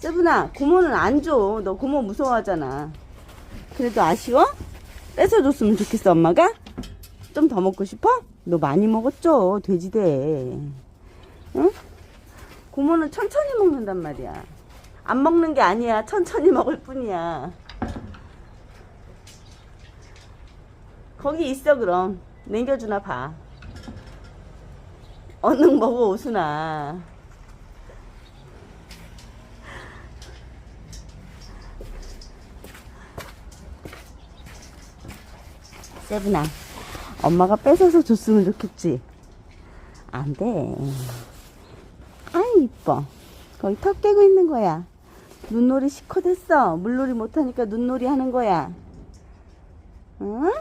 세븐아, 고모는 안 줘. 너 고모 무서워하잖아. 그래도 아쉬워? 뺏어줬으면 좋겠어, 엄마가? 좀 더 먹고 싶어? 너 많이 먹었죠, 돼지대. 응? 고모는 천천히 먹는단 말이야. 안 먹는 게 아니야. 천천히 먹을 뿐이야. 거기 있어, 그럼. 남겨주나 봐. 얼른 먹어, 오순아. 세븐아, 엄마가 뺏어서 줬으면 좋겠지? 안 돼. 아, 이뻐. 거기 턱 깨고 있는 거야. 눈놀이 시커됐어. 물놀이 못하니까 눈놀이 하는 거야. 응?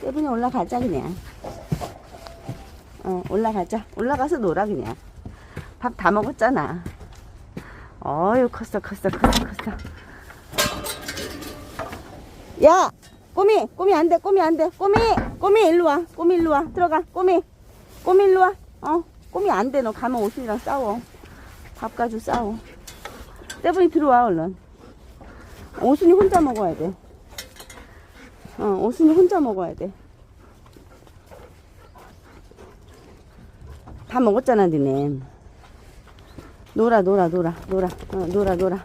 세븐이 올라가자, 그냥. 어, 올라가자. 올라가서 놀아, 그냥. 밥 다 먹었잖아. 어유 컸어, 컸어, 컸어, 컸어. 야! 꼬미! 꼬미 안 돼, 꼬미 안 돼. 꼬미! 꼬미 일로 와. 꼬미 일로 와. 들어가. 꼬미! 꼬미 일로 와. 어? 꼬미 안 돼. 너 가면 오순이랑 싸워. 밥 가지고 싸워. 세븐이 들어와, 얼른. 오순이 혼자 먹어야 돼. 어, 오순이 혼자 먹어야 돼. 다 먹었잖아, 니네. 놀아, 놀아, 놀아, 놀아, 어, 놀아, 놀아.